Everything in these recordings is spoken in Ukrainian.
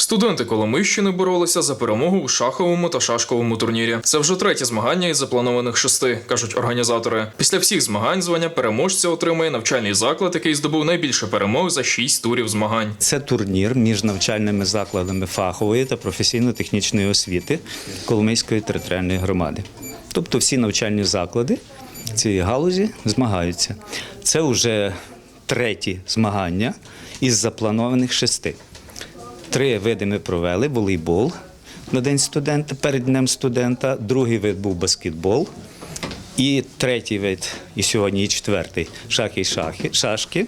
Студенти Коломийщини боролися за перемогу у шаховому та шашковому турнірі. Це вже третє змагання із запланованих шести, кажуть організатори. Після всіх змагань звання переможця отримає навчальний заклад, який здобув найбільше перемог за шість турів змагань. Це турнір між навчальними закладами фахової та професійно-технічної освіти Коломийської територіальної громади. Тобто всі навчальні заклади цієї галузі змагаються. Це вже треті змагання із запланованих шести. Три види ми провели: волейбол на День студента, перед Днем студента, другий вид був баскетбол. І третій вид, і сьогодні, і четвертий шахи і шахи, шашки.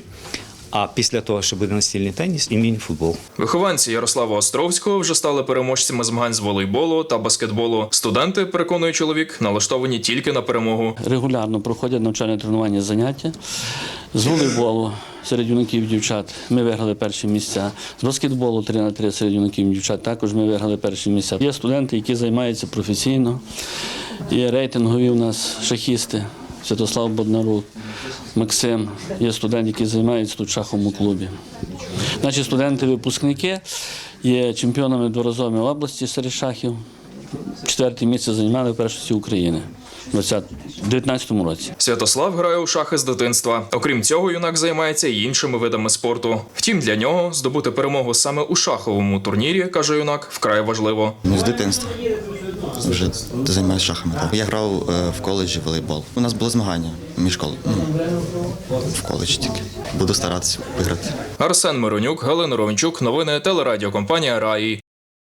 А після того, що буде настільний теніс і міні-футбол. Вихованці Ярослава Островського вже стали переможцями змагань з волейболу та баскетболу. Студенти, переконує чоловік, налаштовані тільки на перемогу. Регулярно проходять навчальне тренування заняття з волейболу серед юнаків і дівчат. Ми виграли перші місця. З баскетболу 3 на 3 серед юнаків і дівчат також ми виграли перші місця. Є студенти, які займаються професійно. Є рейтингові у нас шахісти. Святослав Боднарук, Максим. Є студент, який займається тут в шаховому клубі. Наші студенти-випускники є чемпіонами дворазовими області серед шахів. Четверте місце займали в першості України у 2019 році. Святослав грає у шахи з дитинства. Окрім цього, юнак займається й іншими видами спорту. Втім, для нього здобути перемогу саме у шаховому турнірі, каже юнак, вкрай важливо. Ну, з дитинства. Вже займаюся шахами. Так. Я грав е, в коледжі волейбол. У нас було змагання між школ... ну, в коледжі тільки. Буду старатися виграти. Арсен Миронюк, Галина Ровенчук, новини телерадіокомпанія Раї.